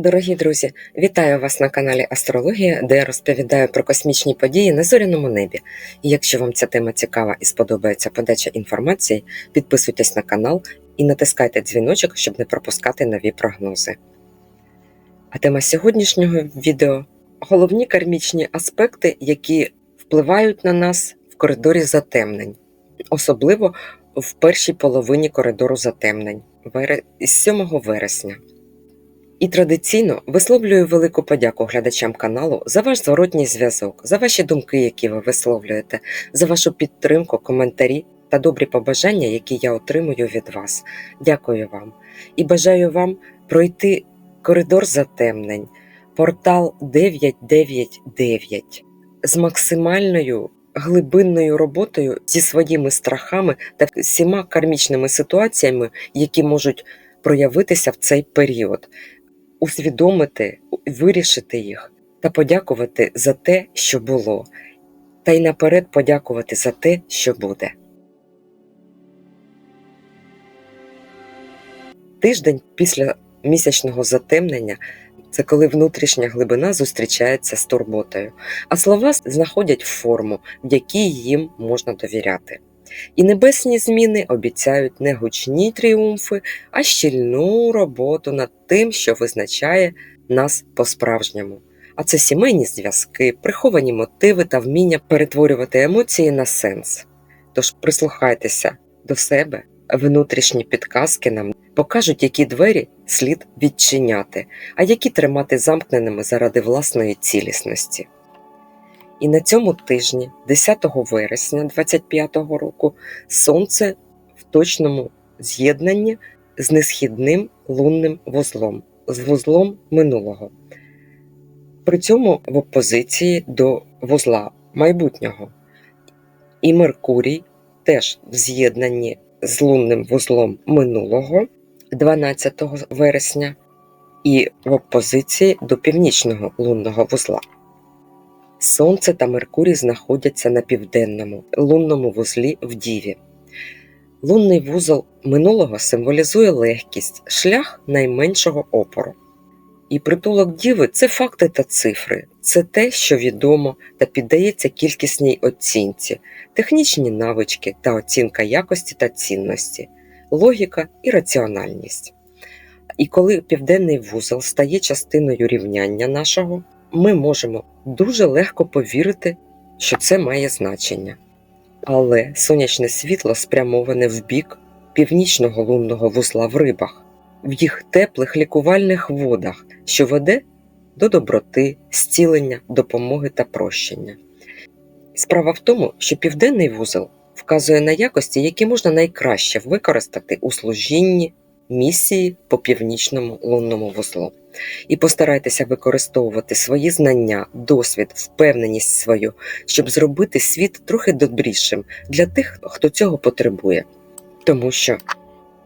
Дорогі друзі, вітаю вас на каналі Астрологія, де я розповідаю про космічні події на зоряному небі. І якщо вам ця тема цікава і сподобається подача інформації, підписуйтесь на канал і натискайте дзвіночок, щоб не пропускати нові прогнози. А тема сьогоднішнього відео головні кармічні аспекти, які впливають на нас в коридорі затемнень, особливо в першій половині коридору затемнень з 7 вересня. І традиційно висловлюю велику подяку глядачам каналу за ваш зворотній зв'язок, за ваші думки, які ви висловлюєте, за вашу підтримку, коментарі та добрі побажання, які я отримую від вас. Дякую вам і бажаю вам пройти коридор затемнень, портал 999 з максимальною глибинною роботою зі своїми страхами та всіма кармічними ситуаціями, які можуть проявитися в цей період усвідомити, вирішити їх та подякувати за те, що було, та й наперед подякувати за те, що буде. Тиждень після місячного затемнення це коли внутрішня глибина зустрічається з турботою, а слова знаходять форму, в якій їм можна довіряти. І небесні зміни обіцяють не гучні тріумфи, а щільну роботу над тим, що визначає нас по-справжньому. А це сімейні зв'язки, приховані мотиви та вміння перетворювати емоції на сенс. Тож прислухайтеся до себе, внутрішні підказки нам покажуть, які двері слід відчиняти, а які тримати замкненими заради власної цілісності. І на цьому тижні, 10 вересня 2025 року, Сонце в точному з'єднанні з несхідним лунним вузлом, з вузлом минулого. При цьому в опозиції до вузла майбутнього. І Меркурій теж в з'єднанні з лунним вузлом минулого 12 вересня, і в опозиції до північного лунного вузла. Сонце та Меркурій знаходяться на південному лунному вузлі в Діві. Лунний вузол минулого символізує легкість, шлях найменшого опору. І притулок Діви це факти та цифри, це те, що відомо та піддається кількісній оцінці, технічні навички та оцінка якості та цінності, логіка і раціональність. І коли південний вузол стає частиною рівняння нашого, ми можемо дуже легко повірити, що це має значення. Але сонячне світло спрямоване в бік північного лунного вузла в рибах, в їх теплих лікувальних водах, що веде до доброти, зцілення, допомоги та прощення. Справа в тому, що південний вузол вказує на якості, які можна найкраще використати у служінні місії по північному лунному вузлу і постарайтеся використовувати свої знання, досвід, впевненість свою, щоб зробити світ трохи добрішим для тих, хто цього потребує. Тому що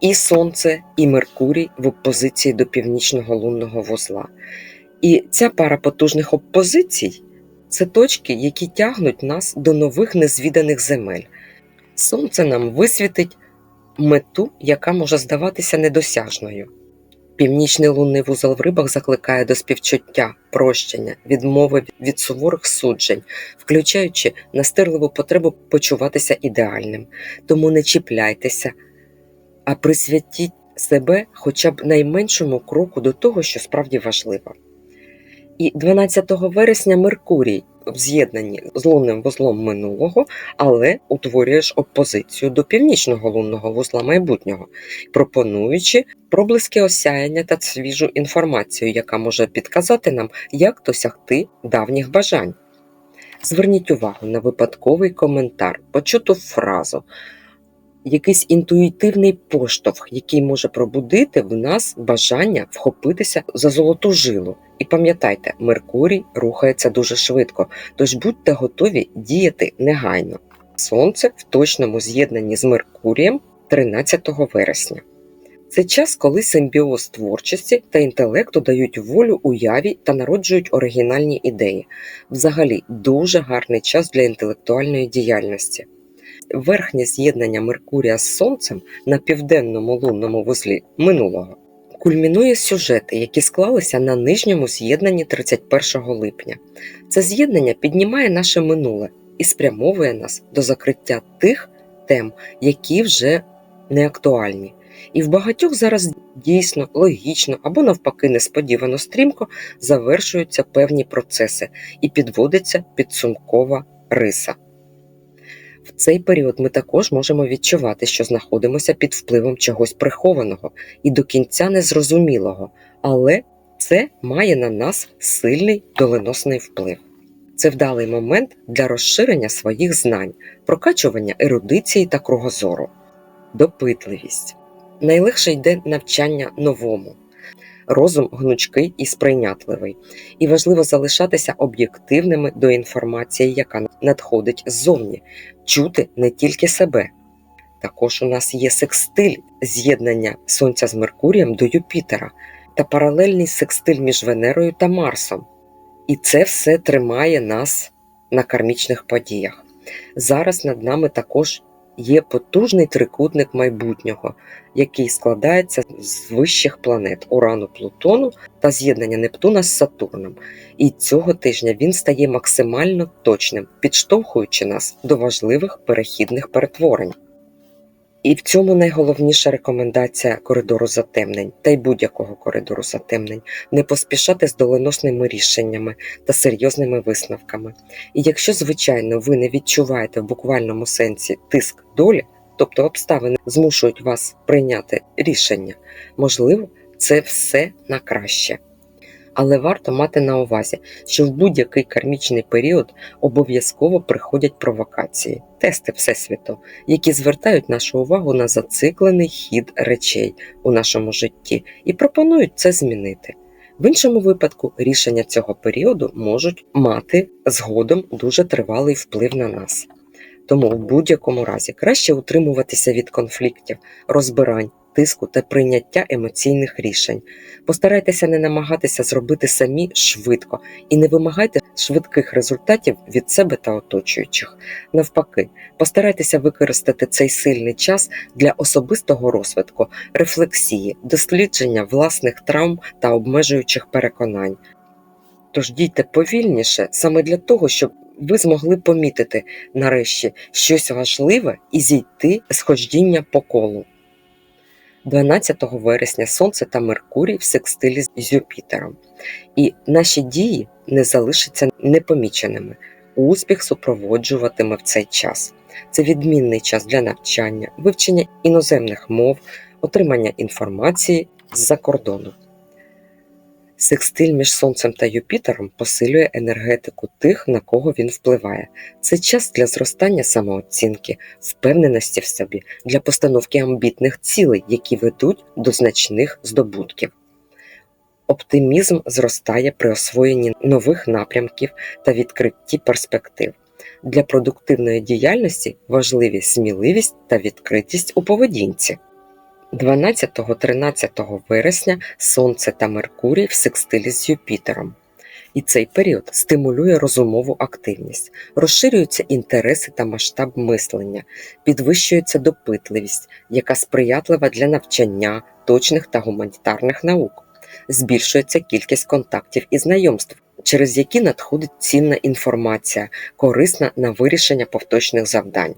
і Сонце, і Меркурій в опозиції до північного лунного вузла. І ця пара потужних опозицій це точки, які тягнуть нас до нових незвіданих земель. Сонце нам висвітить мету, яка може здаватися недосяжною. Північний лунний вузол в рибах закликає до співчуття, прощення, відмови від суворих суджень, включаючи настирливу потребу почуватися ідеальним. Тому не чіпляйтеся, а присвятіть себе хоча б найменшому кроку до того, що справді важливо. І 12 вересня Меркурій в з'єднанні з лунним вузлом минулого, але утворюєш опозицію до північного лунного вузла майбутнього, пропонуючи проблиски осяяння та свіжу інформацію, яка може підказати нам, як досягти давніх бажань. Зверніть увагу на випадковий коментар, почуту фразу, якийсь інтуїтивний поштовх, який може пробудити в нас бажання вхопитися за золоту жилу. І пам'ятайте, Меркурій рухається дуже швидко, тож будьте готові діяти негайно. Сонце в точному з'єднанні з Меркурієм 13 вересня. Це час, коли симбіоз творчості та інтелекту дають волю уяві та народжують оригінальні ідеї. Взагалі, дуже гарний час для інтелектуальної діяльності. Верхнє з'єднання Меркурія з Сонцем на південному лунному вузлі минулого Кульмінує сюжети, які склалися на нижньому з'єднанні 31 липня. Це з'єднання піднімає наше минуле і спрямовує нас до закриття тих тем, які вже не актуальні. І в багатьох зараз дійсно логічно або навпаки несподівано стрімко завершуються певні процеси і підводиться підсумкова риса. В цей період ми також можемо відчувати, що знаходимося під впливом чогось прихованого і до кінця незрозумілого, але це має на нас сильний доленосний вплив. Це вдалий момент для розширення своїх знань, прокачування ерудиції та кругозору, допитливість. Найлегше йде навчання новому. Розум гнучкий і сприйнятливий, і важливо залишатися об'єктивними до інформації, яка надходить ззовні, чути не тільки себе. Також у нас є секстиль з'єднання Сонця з Меркурієм до Юпітера та паралельний секстиль між Венерою та Марсом. І це все тримає нас на кармічних подіях. Зараз над нами також є потужний трикутник майбутнього, який складається з вищих планет Урану, Плутону та з'єднання Нептуна з Сатурном. І цього тижня він стає максимально точним, підштовхуючи нас до важливих перехідних перетворень. І в цьому найголовніша рекомендація коридору затемнень та й будь-якого коридору затемнень не поспішати з доленосними рішеннями та серйозними висновками. І якщо, звичайно, ви не відчуваєте в буквальному сенсі тиск долі, тобто обставини змушують вас прийняти рішення, можливо, це все на краще. Але варто мати на увазі, що в будь-який кармічний період обов'язково приходять провокації, тести Всесвіту, які звертають нашу увагу на зациклений хід речей у нашому житті і пропонують це змінити. В іншому випадку рішення цього періоду можуть мати згодом дуже тривалий вплив на нас. Тому в будь-якому разі краще утримуватися від конфліктів, розбирань, тиску та прийняття емоційних рішень. Постарайтеся не намагатися зробити самі швидко і не вимагайте швидких результатів від себе та оточуючих. Навпаки, постарайтеся використати цей сильний час для особистого розвитку, рефлексії, дослідження власних травм та обмежуючих переконань. Тож дійте повільніше саме для того, щоб ви змогли помітити нарешті щось важливе і зійти з ходіння по колу. 12 вересня Сонце та Меркурій в секстилі з Юпітером, і наші дії не залишаться непоміченими. Успіх супроводжуватиме в цей час. Це відмінний час для навчання, вивчення іноземних мов, отримання інформації з-за кордону. Секстиль між Сонцем та Юпітером посилює енергетику тих, на кого він впливає. Це час для зростання самооцінки, впевненості в собі, для постановки амбітних цілей, які ведуть до значних здобутків. Оптимізм зростає при освоєнні нових напрямків та відкритті перспектив. Для продуктивної діяльності важливі сміливість та відкритість у поведінці. 12-13 вересня Сонце та Меркурій в секстилі з Юпітером. І цей період стимулює розумову активність, розширюються інтереси та масштаб мислення, підвищується допитливість, яка сприятлива для навчання точних та гуманітарних наук, збільшується кількість контактів і знайомств, через які надходить цінна інформація, корисна на вирішення повточних завдань.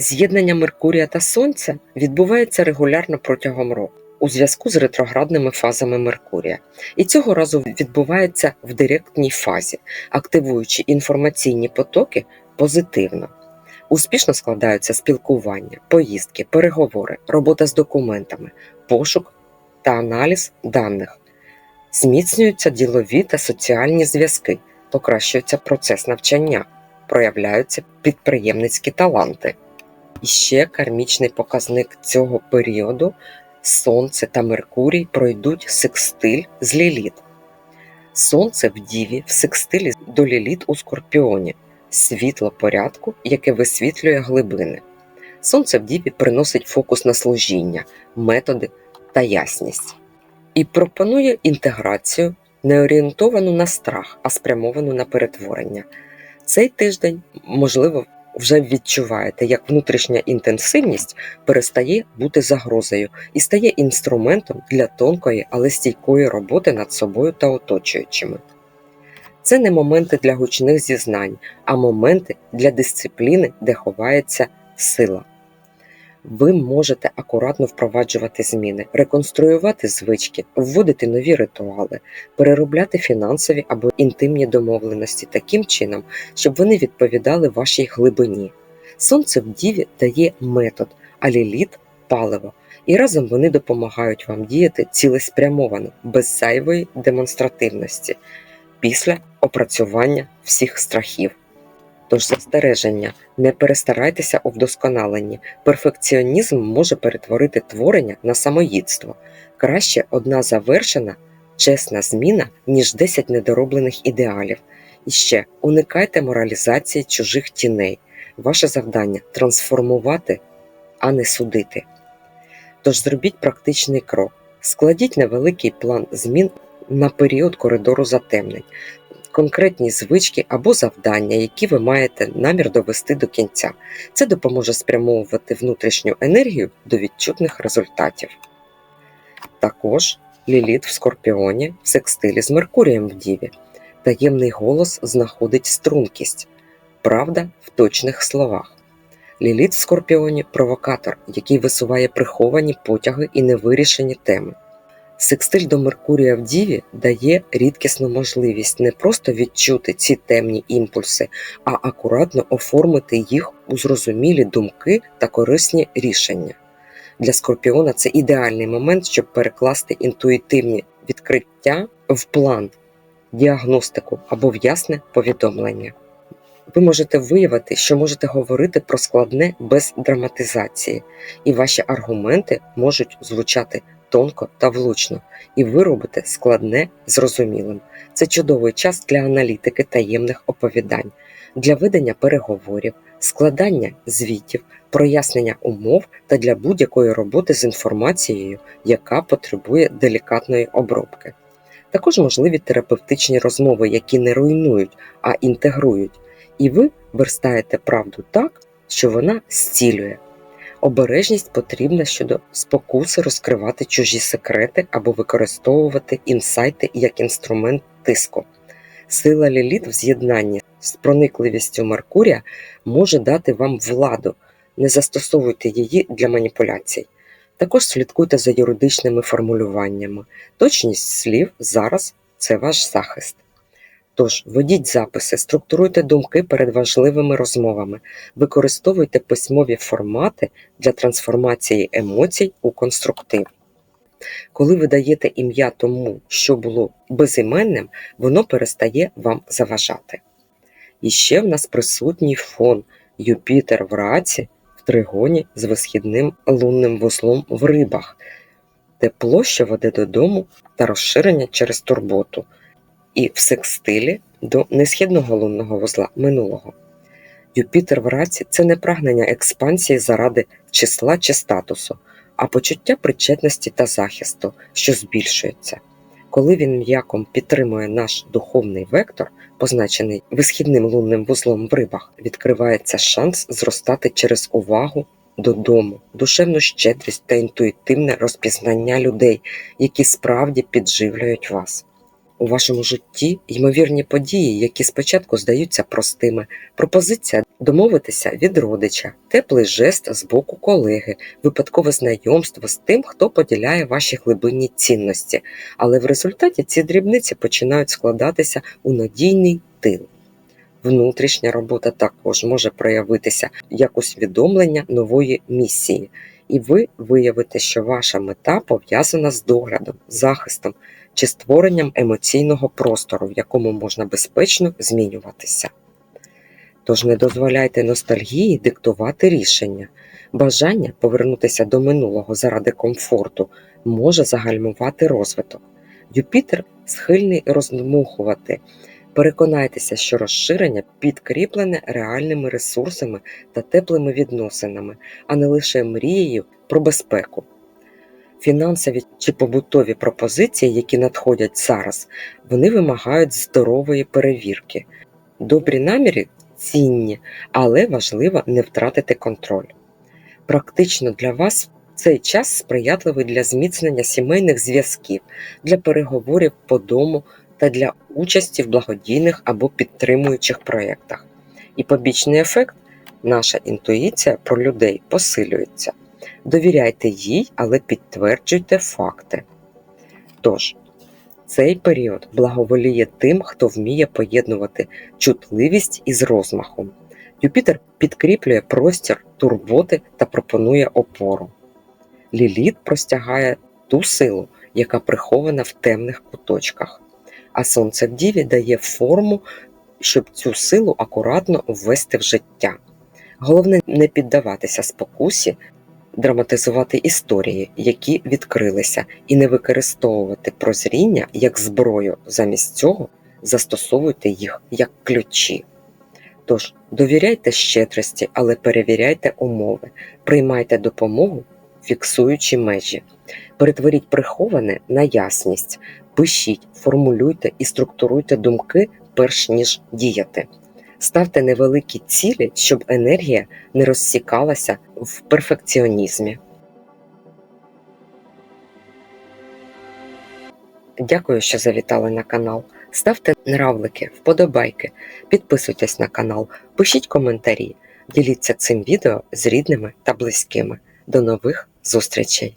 З'єднання Меркурія та Сонця відбувається регулярно протягом року у зв'язку з ретроградними фазами Меркурія, і цього разу відбувається в директній фазі, активуючи інформаційні потоки позитивно. Успішно складаються спілкування, поїздки, переговори, робота з документами, пошук та аналіз даних, зміцнюються ділові та соціальні зв'язки, покращується процес навчання, проявляються підприємницькі таланти. І ще кармічний показник цього періоду Сонце та Меркурій пройдуть секстиль з Ліліт. Сонце в Діві в секстилі до Ліліт у Скорпіоні, світло порядку, яке висвітлює глибини. Сонце в Діві приносить фокус на служіння, методи та ясність. І пропонує інтеграцію, не орієнтовану на страх, а спрямовану на перетворення. Цей тиждень, можливо, вже відчуваєте, як внутрішня інтенсивність перестає бути загрозою і стає інструментом для тонкої, але стійкої роботи над собою та оточуючими. Це не моменти для гучних зізнань, а моменти для дисципліни, де ховається сила. Ви можете акуратно впроваджувати зміни, реконструювати звички, вводити нові ритуали, переробляти фінансові або інтимні домовленості таким чином, щоб вони відповідали вашій глибині. Сонце в діві дає метод, а ліліт паливо, і разом вони допомагають вам діяти цілеспрямовано, без зайвої демонстративності після опрацювання всіх страхів. Тож застереження, не перестарайтеся у вдосконаленні. Перфекціонізм може перетворити творення на самоїдство. Краще одна завершена, чесна зміна, ніж 10 недороблених ідеалів. І ще уникайте моралізації чужих тіней. Ваше завдання трансформувати, а не судити. Тож зробіть практичний крок. Складіть невеликий план змін на період коридору затемнень конкретні звички або завдання, які ви маєте намір довести до кінця. Це допоможе спрямовувати внутрішню енергію до відчутних результатів. Також ліліт в скорпіоні в секстилі з Меркурієм в Діві. Таємний голос знаходить стрункість, правда в точних словах. Ліліт в скорпіоні провокатор, який висуває приховані потяги і невирішені теми. Секстиль до Меркурія в Діві дає рідкісну можливість не просто відчути ці темні імпульси, а акуратно оформити їх у зрозумілі думки та корисні рішення. Для Скорпіона це ідеальний момент, щоб перекласти інтуїтивні відкриття в план, діагностику або в ясне повідомлення. Ви можете виявити, що можете говорити про складне без драматизації, і ваші аргументи можуть звучати тонко та влучно, і ви робите складне зрозумілим. Це чудовий час для аналітики таємних оповідань, для ведення переговорів, складання звітів, прояснення умов та для будь-якої роботи з інформацією, яка потребує делікатної обробки. Також можливі терапевтичні розмови, які не руйнують, а інтегрують, і ви верстаєте правду так, що вона зцілює. Обережність потрібна щодо спокуси розкривати чужі секрети або використовувати інсайти як інструмент тиску. Сила ліліт в з'єднанні з проникливістю Меркурія може дати вам владу, не застосовуйте її для маніпуляцій. Також слідкуйте за юридичними формулюваннями. Точність слів зараз це ваш захист. Тож ведіть записи, структуруйте думки перед важливими розмовами, використовуйте письмові формати для трансформації емоцій у конструктив. Коли ви даєте ім'я тому, що було безіменним, воно перестає вам заважати. І ще в нас присутній фон Юпітер в раці в тригоні з висхідним лунним вузлом в рибах, тепло, що веде додому та розширення через турботу і в секстилі до несхідного лунного вузла минулого. Юпітер в раці це не прагнення експансії заради числа чи статусу, а почуття причетності та захисту, що збільшується. Коли він м'яком підтримує наш духовний вектор, позначений висхідним лунним вузлом в рибах, відкривається шанс зростати через увагу додому, душевну щедрість та інтуїтивне розпізнання людей, які справді підживлюють вас. У вашому житті ймовірні події, які спочатку здаються простими, пропозиція домовитися від родича, теплий жест з боку колеги, випадкове знайомство з тим, хто поділяє ваші глибинні цінності, але в результаті ці дрібниці починають складатися у надійний тил. Внутрішня робота також може проявитися як усвідомлення нової місії, і ви виявите, що ваша мета пов'язана з доглядом, захистом чи створенням емоційного простору, в якому можна безпечно змінюватися. Тож не дозволяйте ностальгії диктувати рішення. Бажання повернутися до минулого заради комфорту може загальмувати розвиток. Юпітер схильний роздмухувати. Переконайтеся, що розширення підкріплене реальними ресурсами та теплими відносинами, а не лише мрією про безпеку. Фінансові чи побутові пропозиції, які надходять зараз, вони вимагають здорової перевірки. Добрі наміри цінні, але важливо не втратити контроль. Практично для вас цей час сприятливий для зміцнення сімейних зв'язків, для переговорів по дому та для участі в благодійних або підтримуючих проєктах. І побічний ефект наша інтуїція про людей посилюється. Довіряйте їй, але підтверджуйте факти. Тож, цей період благоволіє тим, хто вміє поєднувати чутливість із розмахом. Юпітер підкріплює простір, турботи та пропонує опору. Ліліт простягає ту силу, яка прихована в темних куточках, а сонце в діві дає форму, щоб цю силу акуратно ввести в життя. Головне не піддаватися спокусі, драматизувати історії, які відкрилися, і не використовувати прозріння як зброю. Замість цього застосовуйте їх як ключі. Тож довіряйте щедрості, але перевіряйте умови, приймайте допомогу, фіксуючи межі, перетворіть приховане на ясність, пишіть, формулюйте і структуруйте думки, перш ніж діяти. Ставте невеликі цілі, щоб енергія не розсікалася в перфекціонізмі. Дякую, що завітали на канал. Ставте нравлики, вподобайки, підписуйтесь на канал, пишіть коментарі, діліться цим відео з рідними та близькими. До нових зустрічей!